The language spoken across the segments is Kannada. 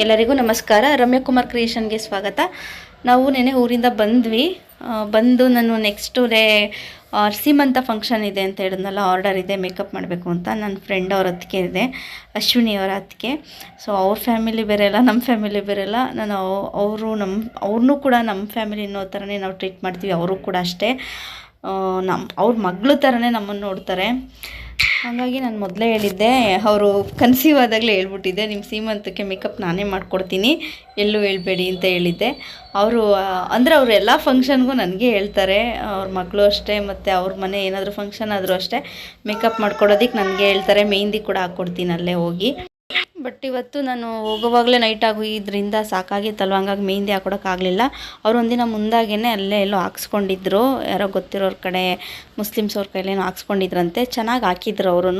ಎಲ್ಲರಿಗೂ ನಮಸ್ಕಾರ. ರಮ್ಯಕುಮಾರ್ ಕ್ರಿಯೇಷನ್ಗೆ ಸ್ವಾಗತ. ನಾವು ನೆನೆ ಊರಿಂದ ಬಂದ್ವಿ. ಬಂದು ನಾನು ನೆಕ್ಸ್ಟು ಡೇ ಸೀಮಂತ ಫಂಕ್ಷನ್ ಇದೆ ಅಂತ ಹೇಳಿದ್ನಲ್ಲ ಆರ್ಡರ್ ಇದೆ ಮೇಕಪ್ ಮಾಡಬೇಕು ಅಂತ. ನನ್ನ ಫ್ರೆಂಡ್ ಅವ್ರ ಹತ್ತಿಗೆ ಇದೆ, ಅಶ್ವಿನಿ ಅವರ ಅತ್ತಿಗೆ ಸೊ ಅವ್ರ ಫ್ಯಾಮಿಲಿ ಬೇರೆ ಅಲ್ಲ ನಮ್ಮ ಫ್ಯಾಮಿಲಿ ಬೇರೆ ಅಲ್ಲ. ನಾನು ಅವರು ನಮ್ಮ ಅವ್ರನ್ನೂ ಕೂಡ ನಮ್ಮ ಫ್ಯಾಮಿಲಿ ಅನ್ನೋ ಥರನೇ ನಾವು ಟ್ರೀಟ್ ಮಾಡ್ತೀವಿ, ಅವರು ಕೂಡ ಅಷ್ಟೇ. ನಮ್ಮ ಅವ್ರ ಮಗಳು ಥರನೇ ನಮ್ಮನ್ನು ನೋಡ್ತಾರೆ. ಹಾಗಾಗಿ ನಾನು ಮೊದಲೇ ಹೇಳಿದ್ದೆ, ಅವರು ಕನ್ಸೀವ್ ಆದಾಗಲೇ ಹೇಳ್ಬಿಟ್ಟಿದ್ದೆ ನಿಮ್ಮ ಸೀಮಂತಕ್ಕೆ ಮೇಕಪ್ ನಾನೇ ಮಾಡಿಕೊಡ್ತೀನಿ, ಎಲ್ಲೂ ಹೇಳ್ಬೇಡಿ ಅಂತ ಹೇಳಿದ್ದೆ. ಅವರು ಅಂದರೆ ಅವರು ಎಲ್ಲ ಫಂಕ್ಷನ್ಗೂ ನನಗೆ ಹೇಳ್ತಾರೆ, ಅವ್ರ ಮಗಳು ಅಷ್ಟೇ, ಮತ್ತು ಅವ್ರ ಮನೆ ಏನಾದರೂ ಫಂಕ್ಷನ್ ಆದರೂ ಅಷ್ಟೇ ಮೇಕಪ್ ಮಾಡ್ಕೊಡೋದಕ್ಕೆ ನನಗೆ ಹೇಳ್ತಾರೆ ಮೆಹಂದಿ ಕೂಡ ಹಾಕ್ಕೊಡ್ತೀನಿ ಅಲ್ಲೇ ಹೋಗಿ. ಬಟ್ ಇವತ್ತು ನಾನು ಹೋಗುವಾಗಲೇ ನೈಟ್ ಆಗೋದ್ರಿಂದ ಸಾಕಾಗಿತ್ತಲ್ವ ಹಂಗಾಗಿ ಮೆಹಂದಿ ಹಾಕೊಡೋಕ್ಕಾಗಲಿಲ್ಲ ಅವ್ರು ಒಂದಿನ ಮುಂದಾಗೇ ಅಲ್ಲೇ ಎಲ್ಲೋ ಹಾಕ್ಸ್ಕೊಂಡಿದ್ರು. ಯಾರೋ ಗೊತ್ತಿರೋರ ಕಡೆ ಮುಸ್ಲಿಮ್ಸ್ ಅವ್ರ ಕೈಲೇನೋ ಹಾಕ್ಸ್ಕೊಂಡಿದ್ರಂತೆ. ಚೆನ್ನಾಗಿ ಹಾಕಿದ್ರು ಅವರು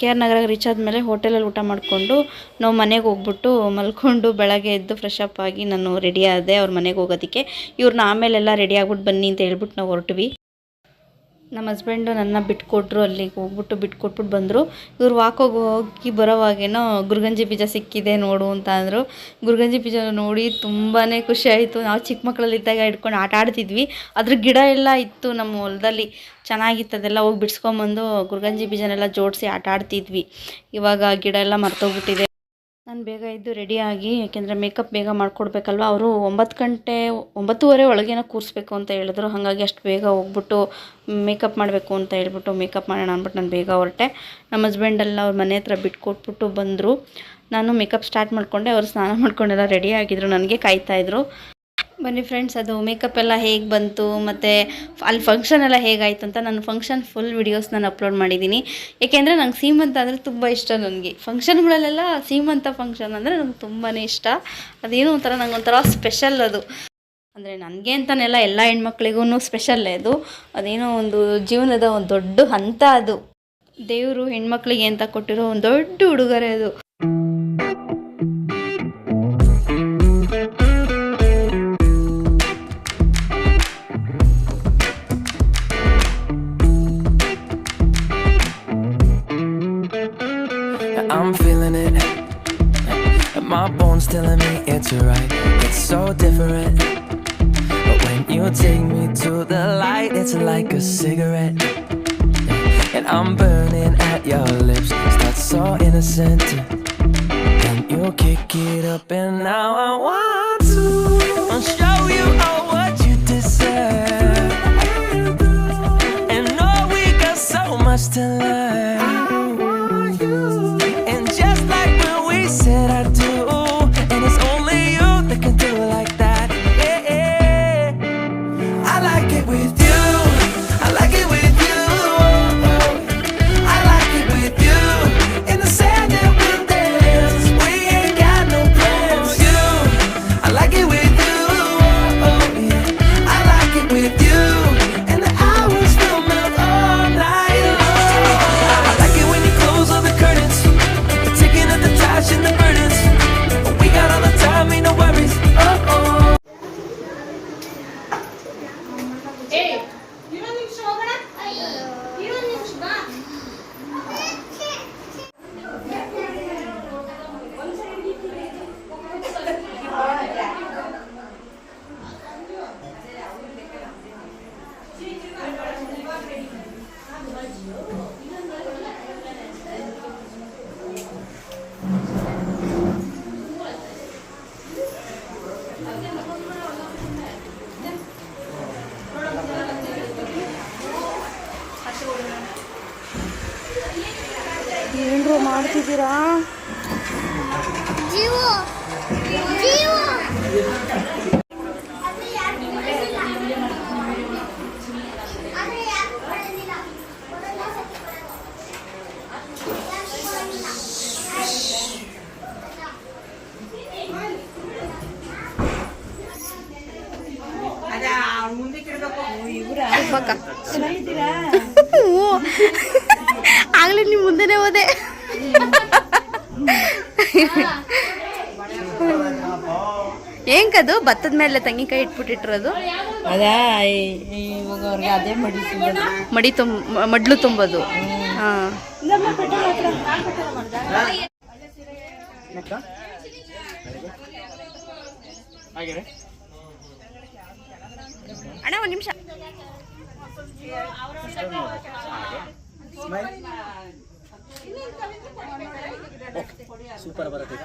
ಕೆ ಆರ್ ನಗರ ರೀಚ್ ಆದಮೇಲೆ ಹೋಟೆಲಲ್ಲಿ ಊಟ ಮಾಡಿಕೊಂಡು ನಾವು ಮನೆಗೆ ಹೋಗ್ಬಿಟ್ಟು ಮಲ್ಕೊಂಡು ಬೆಳಗ್ಗೆ ಎದ್ದು ಫ್ರೆಶ್ ಅಪ್ ಆಗಿ ನಾನು ರೆಡಿ ಆದೆ ಅವ್ರ ಮನೆಗೆ ಹೋಗೋದಕ್ಕೆ. ಇವ್ರನ್ನ ಆಮೇಲೆಲ್ಲ ರೆಡಿ ಆಗ್ಬಿಟ್ಟು ಬನ್ನಿ ಅಂತ ಹೇಳ್ಬಿಟ್ಟು ನಾವು ಹೊರಟ್ವಿ. ನಮ್ಮ ಹಸ್ಬೆಂಡು ನನ್ನ ಬಿಟ್ಕೊಟ್ರು ಅಲ್ಲಿಗೆ ಹೋಗ್ಬಿಟ್ಟು, ಬಿಟ್ಕೊಟ್ಬಿಟ್ಟು ಬಂದರು. ಇವ್ರು ವಾಕೋಗಿ ಹೋಗಿ ಬರೋವಾಗೇನೋ ಗುರುಗಂಜಿ ಬೀಜ ಸಿಕ್ಕಿದೆ ನೋಡು ಅಂತ ಅಂದರು. ಗುರ್ಗಂಜಿ ಬೀಜ ನೋಡಿ ತುಂಬಾ ಖುಷಿ ಆಯಿತು. ನಾವು ಚಿಕ್ಕ ಮಕ್ಕಳಲ್ಲಿದ್ದಾಗ ಹಿಡ್ಕೊಂಡು ಆಟ ಆಡ್ತಿದ್ವಿ. ಅದ್ರ ಗಿಡ ಎಲ್ಲ ಇತ್ತು ನಮ್ಮ ಹೊಲದಲ್ಲಿ. ಚೆನ್ನಾಗಿತ್ತು ಅದೆಲ್ಲ ಹೋಗಿ ಬಿಡಿಸ್ಕೊಂಬಂದು ಗುರುಗಂಜಿ ಬೀಜನೆಲ್ಲ ಜೋಡಿಸಿ ಆಟ ಆಡ್ತಿದ್ವಿ. ಇವಾಗ ಗಿಡ ಎಲ್ಲ ಮರ್ತೋಗ್ಬಿಟ್ಟಿದೆ. ನಾನು ಬೇಗ ಇದ್ದು ರೆಡಿಯಾಗಿ ಯಾಕೆಂದರೆ ಮೇಕಪ್ ಬೇಗ ಮಾಡಿಕೊಡ್ಬೇಕಲ್ವ? ಅವರು ಒಂಬತ್ತು ಗಂಟೆ, ಒಂಬತ್ತುವರೆ ಒಳಗೇನ ಕೂರಿಸ್ಬೇಕು ಅಂತ ಹೇಳಿದ್ರು. ಹಾಗಾಗಿ ಅಷ್ಟು ಬೇಗ ಹೋಗ್ಬಿಟ್ಟು ಮೇಕಪ್ ಮಾಡಬೇಕು ಅಂತ ಹೇಳ್ಬಿಟ್ಟು ಮೇಕಪ್ ಮಾಡೋಣ ಅಂದ್ಬಿಟ್ಟು ನಾನು ಬೇಗ ಹೊರಟೆ. ನಮ್ಮ ಹಸ್ಬೆಂಡೆಲ್ಲ ಅವ್ರ ಮನೆ ಹತ್ರ ಬಿಟ್ಕೊಟ್ಬಿಟ್ಟು ಬಂದರು. ನಾನು ಮೇಕಪ್ ಸ್ಟಾರ್ಟ್ ಮಾಡಿಕೊಂಡೆ. ಅವರು ಸ್ನಾನ ಮಾಡಿಕೊಂಡೆಲ್ಲ ರೆಡಿ ಆಗಿದ್ರು. ನನಗೆ ಕಾಯ್ತಾಯಿದ್ರು ಬನ್ನಿ ಫ್ರೆಂಡ್ಸ್ ಅದು ಮೇಕಪ್ ಎಲ್ಲ ಹೇಗೆ ಬಂತು, ಮತ್ತು ಅಲ್ಲಿ ಫಂಕ್ಷನ್ ಎಲ್ಲ ಹೇಗಾಯ್ತು ಅಂತ ನಾನು ಫಂಕ್ಷನ್ ಫುಲ್ ವೀಡಿಯೋಸ್ ನಾನು ಅಪ್ಲೋಡ್ ಮಾಡಿದ್ದೀನಿ. ಏಕೆಂದರೆ ನಂಗೆ ಸೀಮಂತ ಅಂದರೆ ತುಂಬ ಇಷ್ಟ ನನಗೆ. ಫಂಕ್ಷನ್ಗಳಲ್ಲೆಲ್ಲ ಸೀಮಂತ ಫಂಕ್ಷನ್ ಅಂದರೆ ನಂಗೆ ತುಂಬಾ ಇಷ್ಟ. ಅದೇನೋ ಒಂಥರ, ನಂಗೆ ಒಂಥರ ಸ್ಪೆಷಲ್ ಅದು. ಅಂದರೆ ನನಗೆ ಅಂತನೆಲ್ಲ ಎಲ್ಲ ಹೆಣ್ಮಕ್ಳಿಗೂ ಸ್ಪೆಷಲ್ಲೇ ಅದು. ಅದೇನೋ ಒಂದು ಜೀವನದ ಒಂದು ದೊಡ್ಡ ಹಂತ ಅದು. ದೇವರು ಹೆಣ್ಮಕ್ಳಿಗೆ ಅಂತ ಕೊಟ್ಟಿರೋ ಒಂದು ದೊಡ್ಡ ಉಡುಗೊರೆ ಅದು. Telling me it's right. It's so different. But when you take me to the light, it's like a cigarette. And I'm burning at your lips. Start so innocent. And you kick it up, and now I want to show you all what you deserve. And know we got so much to learn. And just like when we said I ಆಗ್ಲೇ ನಿಮ್ಮ ಮುಂದೆನೆ ಹೋದೆ. ಕದು ಭತ್ತದ ಮೇಲೆ ತಂಗಿಕಾಯಿ ಇಟ್ಬಿಟ್ಟಿಟ್ಟಿರೋದು? ಅದೇ ಇವಾಗ ಅವ್ರಿಗೆ ಅದೇ ಮಡಿ ತುಂಬೋದು. ಮಡಿ ತುಂಬ ಮಡ್ಲು ತುಂಬೋದು. ಹಾಂ. ಅಣ್ಣ ಒಂದು ನಿಮಿಷ. ಸೂಪರ್ ಬರುತ್ತೆ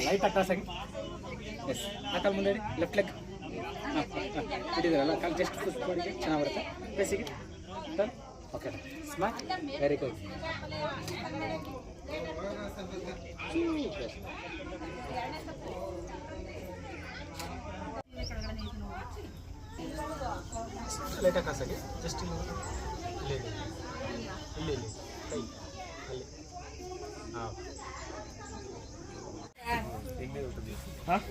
ಲೈಟ್ ಆಗಿ ಎಸ್ ಆ ಕಾಲು ಮುಂದೆ ಲೆಫ್ಟ್ ಲೆಗ್ ಇಟ್ಟಿದ್ದೀರಲ್ಲ ಕಾಲು ಜಸ್ಟ್ ಪುಷ್ ಚೆನ್ನಾಗಿ ಬರುತ್ತೆ. ಬೇಸಿಗೆ okay smart very good light cross ಆಗಿ ಜಸ್ಟ್ ಇಲ್ಲಿ ಇಲ್ಲಿ ಇಲ್ಲಿ. ಕೈ. ಅಲ್ಲಿ. ಹಾಂ. ಹಾಂ?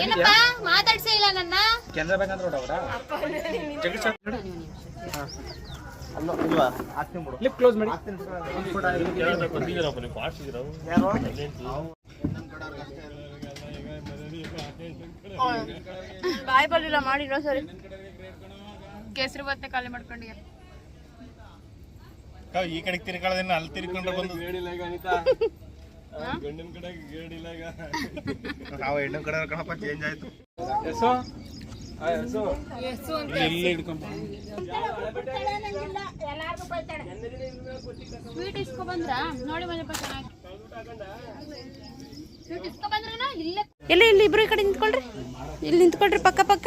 ಏನಪ್ಪ? ಮಾತಾಡ್ಸೇ ಇಲ್ಲ ನನ್ನ. ಕೆನರಾ ಬ್ಯಾಂಕ್ ಅಂದ್ರೆ ನೋಡವ್ರಾ ಜಗದೀಶ್ ಅಲ್ಲೋ ಇಲ್ವಾ? ಹಾಕ್ತೀನಿ ಬಿಡು. ಲಿಪ್ ಕ್ಲೋಸ್ ಮಾಡಿ. ಬಾಯ್ ಬರಲಿಲ್ಲ ಮಾಡಿರೋ ಸರಿ. ಕೇಸರಿ ಬತ್ತೆ ಖಾಲಿ ಮಾಡ್ಕೊಂಡಿಯ ಈ ಕಡೆ ತಿರ್ಕೊಳ್ಳೋದನ್ನ ಅಲ್ಲಿ ತಿರ್ಕೊಂಡು ಬಂದು ನಾವು ಹೆಣ್ಣಿನ ಕಡೆ ಕಣಪ್ಪ ಚೇಂಜ್ ಆಯ್ತು. ಎಸೋ ಎಸೋ ಇಲ್ಲಿ ಸ್ವೀಟ್ ಇಸ್ಕೊ ಬಂದ್ರ? ನೋಡಿ ಮನೆಪ್ಪ ಚೆನ್ನಾಗಿ. ಸ್ವೀಟ್ ಇಸ್ಕೊ ಬಂದ್ರನ? ಇಲ್ಲೇ. ಎಲ್ಲಿ ಇಲ್ಲಿ ಇಬ್ರು ಈ ಕಡೆ ನಿಂತ್ಕೊಳ್ರಿ ಇಲ್ಲಿ ನಿಂತ್ಕೊಳ್ರಿ ಪಕ್ಕ ಪಕ್ಕ.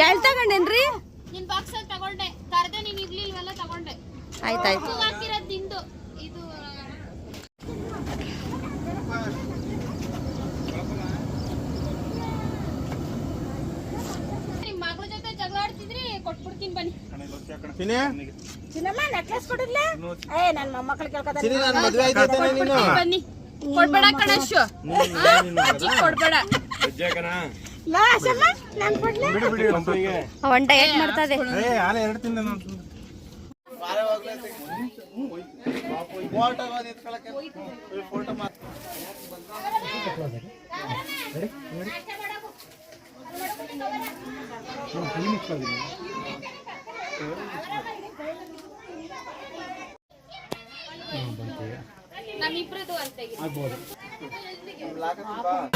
ಎಳ್ ತಗೊಂಡೇನ್ರಿ? ನಿನ್ ಬಾಕ್ಸ್ ಅಲ್ಲಿ ತಗೊಂಡೆ. ಕರ್ದೆ ನೀನ್ ಇರ್ಲಿಲ್ವಲ್ಲ ತಗೊಂಡೆ. ಆಯ್ತಾಯ್ತು. ಹೂವ್ ಹಾಕಿರೋದ್ ನಿಂದು. ಇದು ನಿಮ್ ಮಗಳ ಜೊತೆ ಜಗಳ ಆಡ್ತಿದ್ರಿ ಕೊಟ್ಬಿಡ್ತೀನಿ ಬನ್ನಿ. ಬನ್ನಿ. ಕೊಡ್ಬೇಡ ಕಣಶು ಅಜ್ಜಿ ಕೊಡ್ಬೇಡ. ಅವನ್ ಡಯಟ್ ಮಾಡ್ತಾ ಎರಡು ತಿಂದ ನಮ್ಮಿಬ್ರದ್ದು ಅಂತ ಆಗ್ಬೋದು. Ang lakas ba?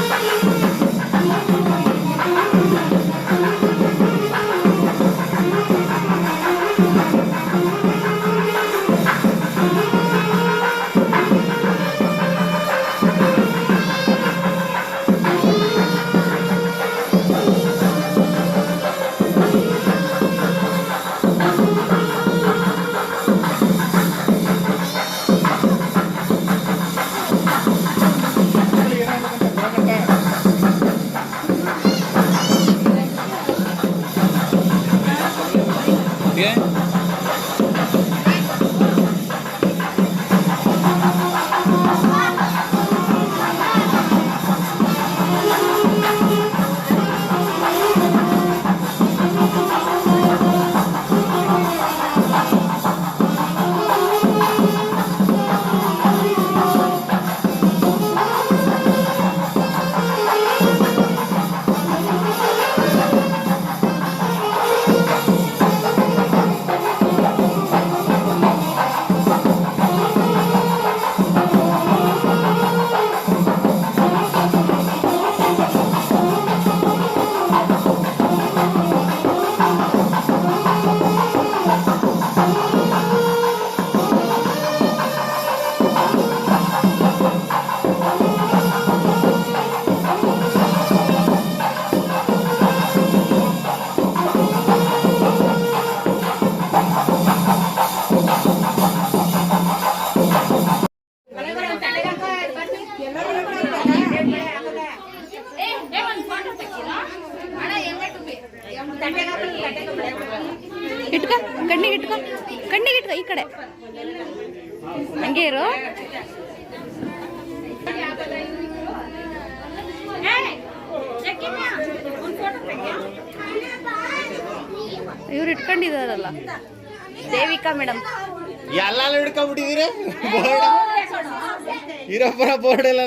ಇರೋಬ್ಬರ ಬೋರ್ಡ್ ಎಲ್ಲ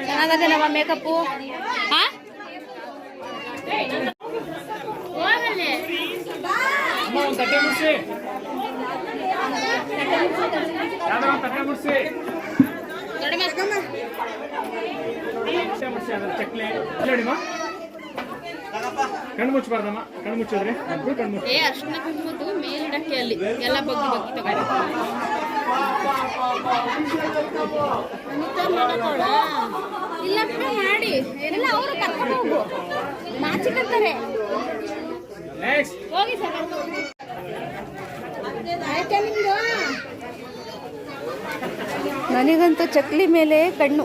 ಚೆನ್ನಾಗದೆ ನಮ್ಮ ಮೇಕಪ್ಪು ಹಾ ಅಮ್ಮ ಒಂದು ತಟ್ಟೆ ಮುಡ್ಸಿ ಯಾವ್ದೋ ಒಂದು ತಟ್ಟೆ ಮುಡ್ಸಿ ತಟ್ಟೆ ಮುಡ್ಸಿ ಅದ್ರ ಚಕ್ಲಿ ಹೇಳಿಮ್ಮ ಕಣ್ಣು ಮುಚ್ಚಬಾರ್ದಮ್ಮ ಕಣ್ಣು ಮುಚ್ಚಿದ್ರೆ? ಅಬ್ರು ಕಣ್ಣು ಮುಚ್ಚಿ ಏ ಅರ್ಶಿನ ಕುಂಕುಮದ್ದು ಮೇಲಿಡಕ್ಕೆ ಅಲ್ಲಿ ಎಲ್ಲ ಬಗ್ಗಿ ಬಗ್ಗಿ ತಗೊಂಡು ಇಲ್ಲ ಮಾಡಿ. ಏನೆಲ್ಲ ಅವರು ಕರ್ಕೊಂಡು ಹೋಗು. ನೆಕ್ಸ್ಟ್ ಹೋಗಿ ಸರ್ ಆಯ್ತಾ ನಿಮ್ದು? ನನಗಂತೂ ಚಕ್ಲಿ ಮೇಲೆ ಕಣ್ಣು.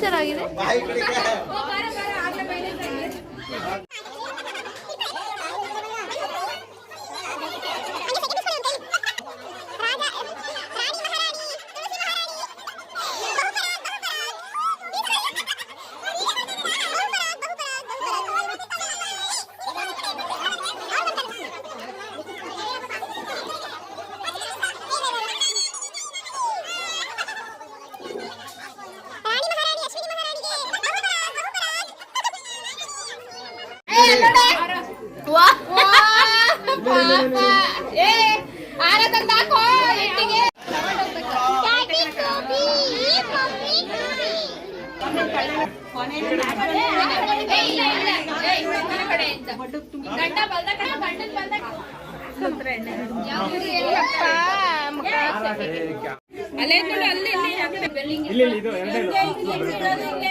ಚೆನ್ನಾಗಿದೆ ಏ ಆರ ತಂದಾಕೋ ಎಟ್ಟಿಗೆ ಏ, ಇಲ್ಲ, ಇಲ್ಲ. ಏ, ನನ್ನ ಕಡೆಯಿಂದ. ಗಂಡ ಬಲ್ದ ಕಡೆ, ಗಂಡನ್ ಬಲ್ದ ಕಡೆ. ಯಾವ್ದು ಏನಪ್ಪ, ಮಗ? ಅಲ್ಲೇ ನೋಡು, ಅಲ್ಲಿ. ಇಲ್ಲಿ ಇಲ್ಲಿ ಇದು ಎರಡೇ ಅದು ಇಡಿ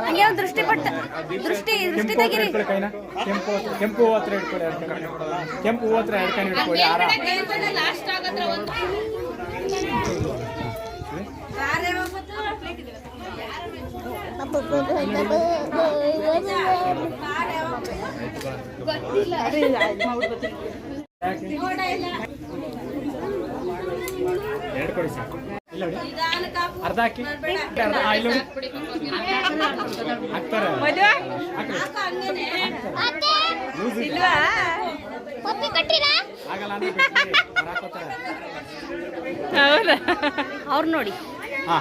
ಹಂಗೆ ದೃಷ್ಟಿ ಪಟ್ಟ ದೃಷ್ಟಿ ದೃಷ್ಟಿ ತೆಗಿರಿ. ಇಟ್ಕೊಳ್ಳಿ ಕೈನ. ಕೆಂಪು ಹತ್ರ- ಕೆಂಪು ಹೂವು ಹತ್ರ ಇಟ್ಕೊಳ್ಳಿ ಎರಡು ಕೈ. ಕೆಂಪು ಹೂವು ಹತ್ರ ಎರಡು ಕೈ ಇಟ್ಕೊಳ್ಳಿ ಆರ ಲಾಸ್ಟ್ ಆಗತ್ರ ಒಂದು. ಎರಡು ಕೊಡಿ ಸಾಕು. ನೋಡಿ ಅರ್ಧ ಹಾಕಿ. ಅವ್ರು ನೋಡಿ. ಹಾ.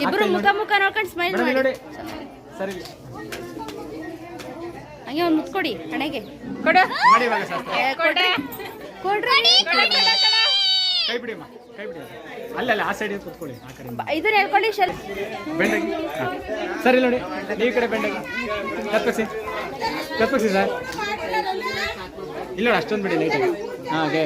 ಇಬ್ರು ಮುಖ ಮುಖ ನೋಡ್ಕೊಂಡು ಸ್ಮೈಲ್ ಮಾಡಿ. ನೋಡಿ. ಸರಿ. ಹಂಗೆ ಒಂದು ಮುತ್ಕೊಡಿ ಹಣೆಗೆ. ಕೊಡು. ಕೊಡ್ರಿ. ಕೊಡ್ರಿ. ಕೈ ಬಿಡಿ ಅಮ್ಮ ಕೈ ಬಿಡಿ ಅಲ್ಲಲ್ಲ ಆ ಸೈಡ್ ಕೂತ್ಕೊಳ್ಳಿ ಆ ಕಡೆ. ಇದನ್ನ ಹೇಳ್ಕೊಳ್ಳಿ ಶಲ್. ಬೆಂಡಗಿ. ಹಾ. ಸರಿ ನೋಡಿ ನೀವು ಕಡೆ ಬೆಂಡಗಿ. ತಪ್ಪಿಸಿ ತಪ್ಪಿಸಿ ಸರ್. ಇಲ್ಲ ನೋಡಿ ಅಷ್ಟೊಂದು ಬಿಡಿ ಲೈಟಾಗಿ ಹಾಗೆ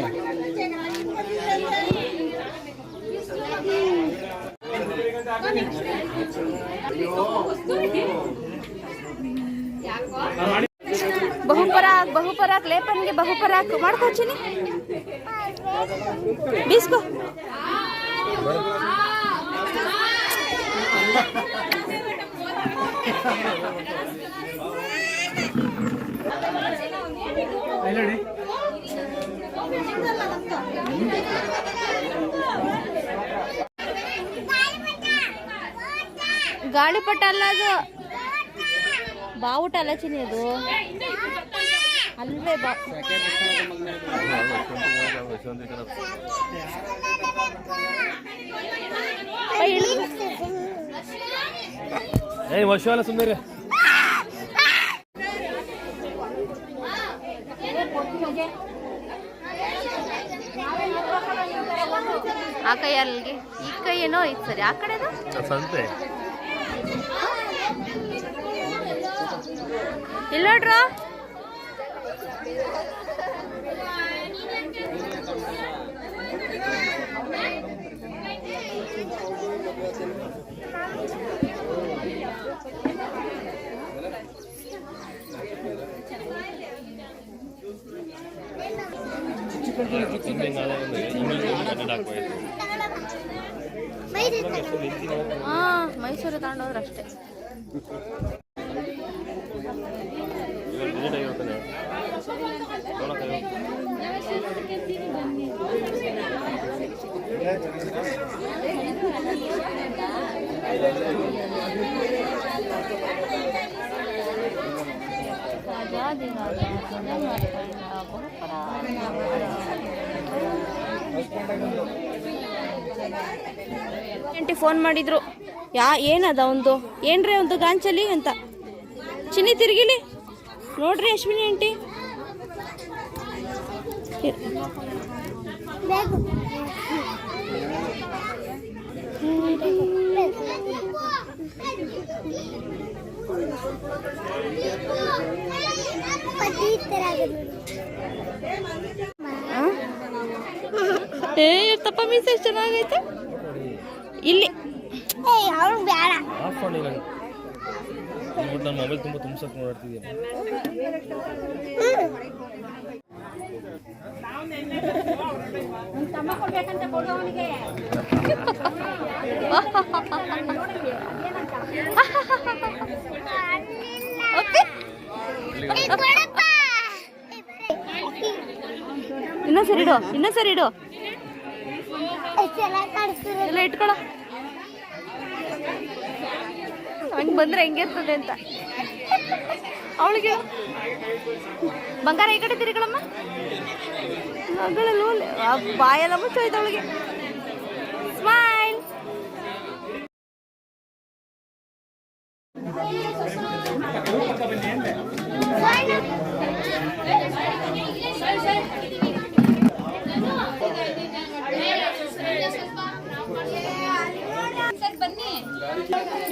ಬಹುಪರಾಕ್ ಲೇಪನ್ಗೆ ಬಹುಪರಾಕ್ ಮಾಡ್ಕೋಚಿನಿ ಬೀಸ್ಕೋ ನೋಡಿ ಗಾಳಿಪಟ ಅಲ್ಲ ಅದು ಬಾವುಟ ಅಲ್ಲ ಚಿನಿ ಅದು ಅಲ್ವೇ ಬಾ. ಏ, ವರ್ಷ ಸುಂದರಿ ಆ ಕೈ ಅಲ್ಲಿಗೆ. ಈ ಕೈ ಏನೋ ಐತ್ ಸರಿ. ಆ ಕಡೆ ಸಂತೆ. ಇಲ್ಲ ನೋಡ್ರ ಮೈಸೂರು ತಗೊಂಡೋದ್ರ ಅಷ್ಟೇ ಆಂಟಿ ಫೋನ್ ಮಾಡಿದ್ರು. ಯಾ, ಏನದ ಒಂದು ಏನ್ರಿ ಒಂದು ಗಾಂಚಲಿ ಅಂತ? ಚಿನ್ನಿ ತಿರುಗಿಲಿ? ನೋಡ್ರಿ ಅಶ್ವಿನಿ ಆಂಟಿ ಏ ತಪ್ಪ ಮೀಸ ಎಷ್ಟು ಚೆನ್ನಾಗೈತೆ? ಇಲ್ಲಿ. ಆಫ್ ಮಾಡಿ ನಾನು ನನ್ನ ಮೊಬೈಲ್ ತುಂಬ ತುಂಬಿಸಕ್ಕೆ ನೋಡ್ತಿದ್ದೀನಿ ಇನ್ನೊಂದ್ಸರಿ ಇಡು ಇನ್ನೊಂದ್ಸರಿ ಇಡು. ಎಲ್ಲ ಇಟ್ಕೊಳ. ಹಂಗೆ ಬಂದ್ರೆ ಹೆಂಗಿರ್ತದೆ ಅಂತ. ಅವಳಿಗೆ. ಬಂಗಾರ ಈ ಕಡೆ ತಿರುಗಳಮ್ಮ. ಮಗಳಲ್ಲೂ ಬಾಯೆಲ್ಲ ಮುಚ್ಚೋಯ್ತು ಅವಳಿಗೆ. ಸ್ಮೈಲ್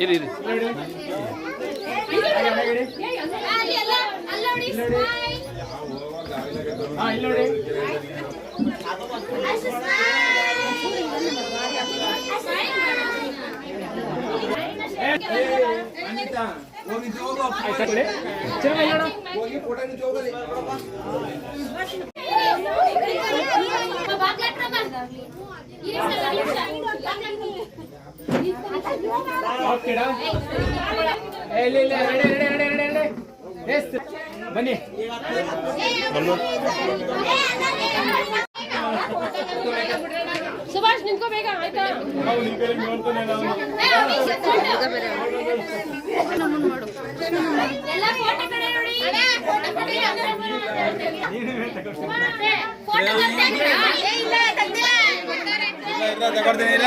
ಇರಿ ಇರಿ. ನೋಡಿ smile. ಹಾ ಇಲ್ಲಿ ನೋಡಿ ಆಯ್ತಾ ಕೊಡಿ ಚೆನ್ನಾಗಿ ನೋಡು ಬಾಗ್ಲಾಟ್ರ ಬಾ. ಇರಿ ಸರ್, ಇರಿ ಸರ್. ಬಾಗ್ಲಾಟ್ರ. ಓಕೆಡಾ ಏ ಇಲ್ಲ ಇಲ್ಲ ready ready ready ready ready yes ಬನ್ನಿ ಸುಭಾಷ್ ನಿಂತ್ಕೋ ಬೇಗ ಆಯ್ತಾ ಎಲ್ಲ ಫೋಟೋ ಕಡೆ ನೋಡಿ ಫೋಟೋ ಕಡೆ ಫೋಟೋ ಇಲ್ಲ